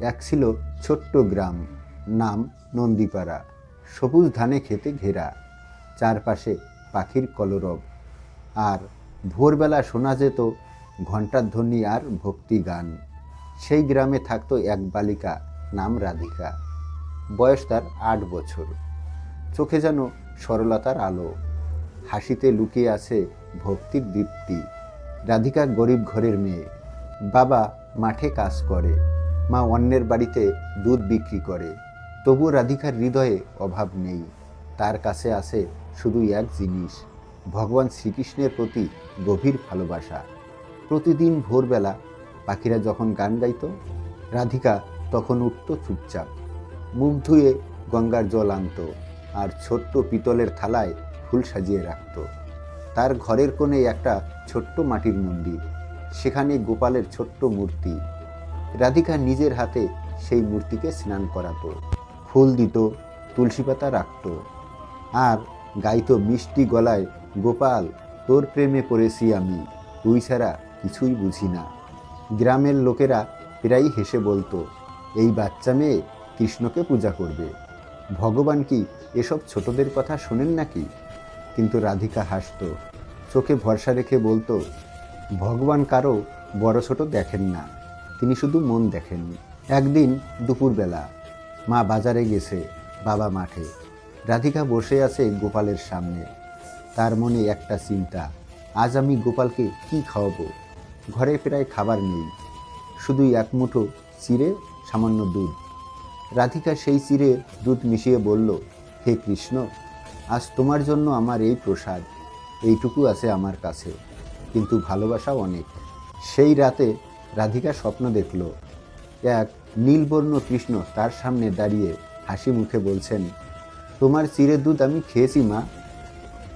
এক ছিল ছোট্ট গ্রাম, নাম নন্দীপাড়া। সবুজ ধানে খেতে ঘেরা, চারপাশে পাখির কলরব। আর ভোরবেলা শোনা যেত ঘণ্টার ধ্বনি আর ভক্তি গান। সেই গ্রামে থাকতো এক বালিকা নাম রাধিকা। বয়স তার আট বছর। চোখে যেন সরলতার আলো। হাসিতে লুকিয়ে আছে ভক্তির দীপ্তি। রাধিকা গরিব ঘরের মেয়ে। বাবা মাঠে কাজ করে। মা অন্যের বাড়িতে দুধ বিক্রি করে। তবু রাধিকার হৃদয়ে অভাব নেই। তার কাছে আছে শুধু এক জিনিস, ভগবান শ্রীকৃষ্ণের প্রতি গভীর ভালোবাসা। প্রতিদিন ভোরবেলা পাখিরা যখন গান গাইত, রাধিকা তখন উঠত চুপচাপ, মুখ ধুয়ে গঙ্গার জল আনত আর ছোট্ট পিতলের থালায় ফুল সাজিয়ে রাখত। তার ঘরের কোণে একটা ছোট্ট মাটির মন্দির, সেখানে গোপালের ছোট্ট মূর্তি। রাধিকা নিজের হাতে সেই মূর্তিকে স্নান করাতো। ফুল দিত, তুলসী পাতা রাখত। আর গাইতো মিষ্টি গলায়, গোপাল, তোর প্রেমে পড়েছি আমি, তুই ছাড়া কিছুই বুঝি না। গ্রামের লোকেরা প্রায়ই হেসে বলতো, এই বাচ্চা মেয়ে কৃষ্ণকে পূজা করবে। ভগবান কি এসব ছোটদের কথা শোনেন নাকি? কিন্তু রাধিকা হাসত, চোখে ভরসা রেখে বলতো, ভগবান কারও বড় ছোট দেখেন না। তিনি শুধু মন দেখেননি। একদিন দুপুরবেলা মা বাজারে গেছে বাবা মাঠে। রাধিকা বসে আছে গোপালের সামনে। তার মনে একটা চিন্তা, আজ আমি গোপালকে কি খাওয়াবো? ঘরে প্রায় খাবার নেই। শুধুই এক মুঠো চিড়ে, সামান্য দুধ। রাধিকা সেই চিড়ে দুধ মিশিয়ে বলল, হে কৃষ্ণ, আজ তোমার জন্য আমার এই প্রসাদ। এইটুকু আছে আমার কাছে, কিন্তু ভালোবাসা অনেক। সেই রাতে রাধিকা স্বপ্ন দেখল। এক নীলবর্ণ কৃষ্ণ তার সামনে দাঁড়িয়ে হাসি মুখে বলছেন, তোমার চিড়ে দুধ আমি খেয়েছি, মা।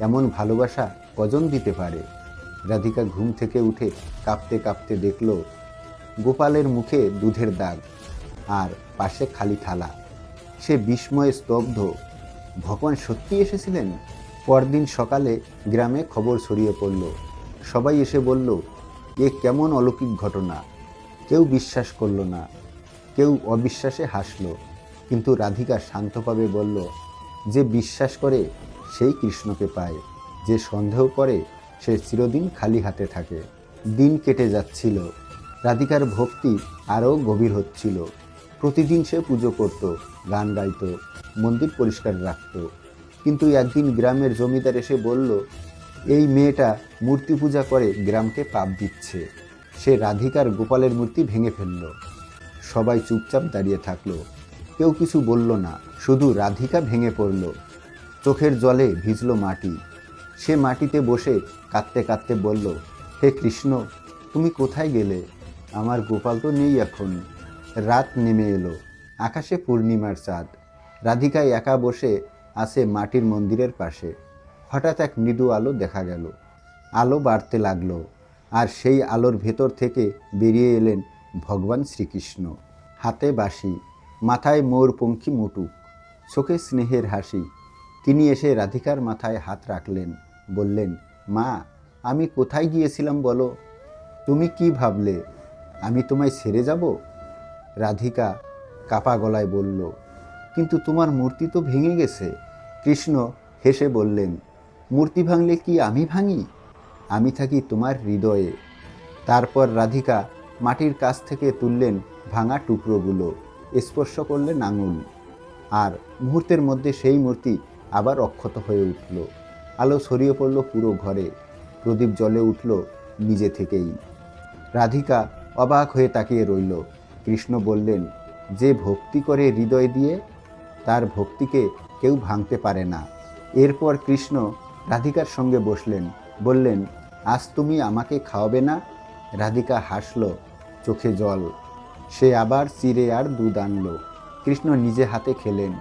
এমন ভালোবাসা কজন দিতে পারে? রাধিকা ঘুম থেকে উঠে কাঁপতে কাঁপতে দেখল, গোপালের মুখে দুধের দাগ আর পাশে খালি থালা। সে বিস্ময়ে স্তব্ধ, ভগবান সত্যি এসেছিলেন? পরদিন সকালে গ্রামে খবর ছড়িয়ে পড়ল। সবাই এসে বলল এ কেমন অলৌকিক ঘটনা, কেউ বিশ্বাস করল না, কেউ অবিশ্বাসে হাসল, কিন্তু রাধিকা শান্তভাবে বলল, যে বিশ্বাস করে, সেই কৃষ্ণকে পায়, যে সন্দেহ করে, সে চিরদিন খালি হাতে থাকে। দিন কেটে যাচ্ছিল, রাধিকার ভক্তি আরও গভীর হচ্ছিল। প্রতিদিন সে পুজো করত, গান গাইত, মন্দির পরিষ্কার রাখত। কিন্তু একদিন গ্রামের জমিদার এসে বলল এই মেয়েটা মূর্তি পূজা করে গ্রামকে পাপ দিচ্ছে। সে রাধিকার গোপালের মূর্তি ভেঙে ফেলল। সবাই চুপচাপ দাঁড়িয়ে থাকল। কেউ কিছু বলল না, শুধু রাধিকা ভেঙে পড়ল। চোখের জলে ভিজল মাটি। সে মাটিতে বসে কাঁদতে কাঁদতে বলল, হে কৃষ্ণ, তুমি কোথায় গেলে? আমার গোপাল তো নেই এখন। রাত নেমে এলো, আকাশে পূর্ণিমার চাঁদ। রাধিকা একা বসে আছে মাটির মন্দিরের পাশে। হঠাৎ এক মৃদু আলো দেখা গেল। আলো বাড়তে লাগল আর সেই আলোর ভেতর থেকে বেরিয়ে এলেন ভগবান শ্রীকৃষ্ণ। হাতে বাঁশি, মাথায় মোরপঙ্খী মুটুক, চোখে স্নেহের হাসি। তিনি এসে রাধিকার মাথায় হাত রাখলেন, বললেন, মা, আমি কোথায় গিয়েছিলাম বলো? তুমি কি ভাবলে? আমি তোমায় ছেড়ে যাব? রাধিকা কাপা গলায় বলল, কিন্তু তোমার মূর্তি তো ভেঙে গেছে। কৃষ্ণ হেসে বললেন মূর্তি ভাঙলে কি আমি ভাঙি? আমি থাকি তোমার হৃদয়ে। তারপর রাধিকা মাটির কাছ থেকে তুললেন ভাঙা টুকরোগুলো, স্পর্শ করলেন আঙুল। আর মুহূর্তের মধ্যে সেই মূর্তি আবার অক্ষত হয়ে উঠল। আলো ছড়িয়ে পড়ল পুরো ঘরে। প্রদীপ জ্বলে উঠল নিজে থেকেই। রাধিকা অবাক হয়ে তাকিয়ে রইল। কৃষ্ণ বললেন, যে ভক্তি করে হৃদয় দিয়ে, তার ভক্তিকে কেউ ভাঙতে পারে না। এরপর কৃষ্ণ রাধিকার সঙ্গে বসলেন। বললেন, আজ তুমি আমাকে খাওয়াবে না? রাধিকা হাসল, চোখে জল। সে আবার চিড়ে আর দুধ আনলো। কৃষ্ণ নিজে হাতে খেলেন।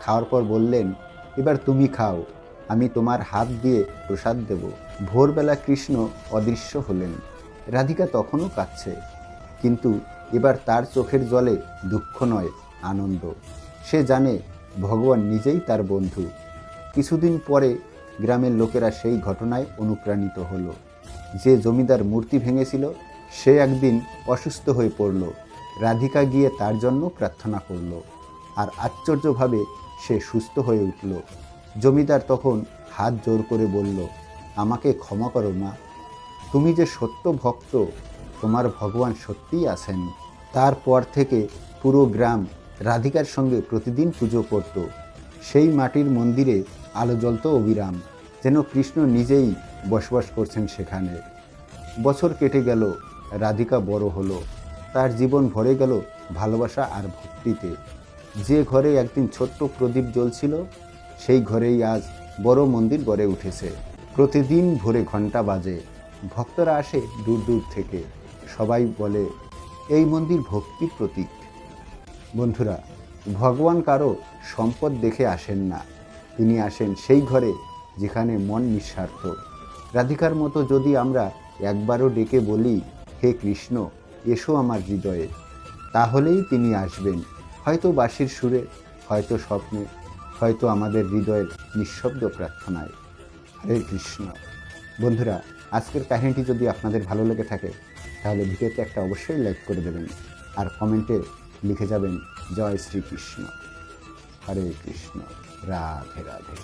খাওয়ার পর বললেন, এবার তুমি খাও, আমি তোমার হাত দিয়ে প্রসাদ দেব। ভোরবেলা কৃষ্ণ অদৃশ্য হলেন। রাধিকা তখনও কাঁদছে। কিন্তু এবার তার চোখের জলে দুঃখ নয়, আনন্দ। সে জানে ভগবান নিজেই তার বন্ধু। কিছুদিন পরে গ্রামের লোকেরা সেই ঘটনায় অনুপ্রাণিত হলো। যে জমিদার মূর্তি ভেঙেছিল, সে একদিন অসুস্থ হয়ে পড়ল। রাধিকা গিয়ে তার জন্য প্রার্থনা করল। আর আশ্চর্যভাবে সে সুস্থ হয়ে উঠল। জমিদার তখন হাত জোর করে বলল, আমাকে ক্ষমা করো মা। তুমি যে সত্য ভক্ত, তোমার ভগবান সত্যিই আছেন। তারপর থেকে পুরো গ্রাম রাধিকার সঙ্গে প্রতিদিন পুজো করত। সেই মাটির মন্দিরে আলো জ্বলত অবিরাম, যেন কৃষ্ণ নিজেই বসবাস করছেন সেখানে। বছর কেটে গেল, রাধিকা বড় হলো, তার জীবন ভরে গেল ভালোবাসা আর ভক্তিতে। যে ঘরে একদিন ছোট্ট প্রদীপ জ্বলছিল, সেই ঘরেই আজ বড় মন্দির গড়ে উঠেছে। প্রতিদিন ভোরে ঘণ্টা বাজে, ভক্তরা আসে দূর দূর থেকে। সবাই বলে, এই মন্দির ভক্তির প্রতীক। বন্ধুরা, ভগবান কারও সম্পদ দেখে আসেন না। তিনি আসেন সেই ঘরে যেখানে মন নিঃস্বার্থ। রাধিকার মতো যদি আমরা একবারও ডেকে বলি, হে কৃষ্ণ, এসো আমার হৃদয়ে। তাহলেই তিনি আসবেন। হয়তো বাঁশির সুরে, হয়তো স্বপ্নে, হয়তো আমাদের হৃদয়ের নিঃশব্দ প্রার্থনায়। হরে কৃষ্ণ। বন্ধুরা, আজকের কাহিনীটি যদি আপনাদের ভালো লেগে থাকে, তাহলে ভিডিওতে একটা অবশ্যই লাইক করে দেবেন আর কমেন্টে লিখে যাবেন, জয় শ্রীকৃষ্ণ। হরে কৃষ্ণ। 라베라베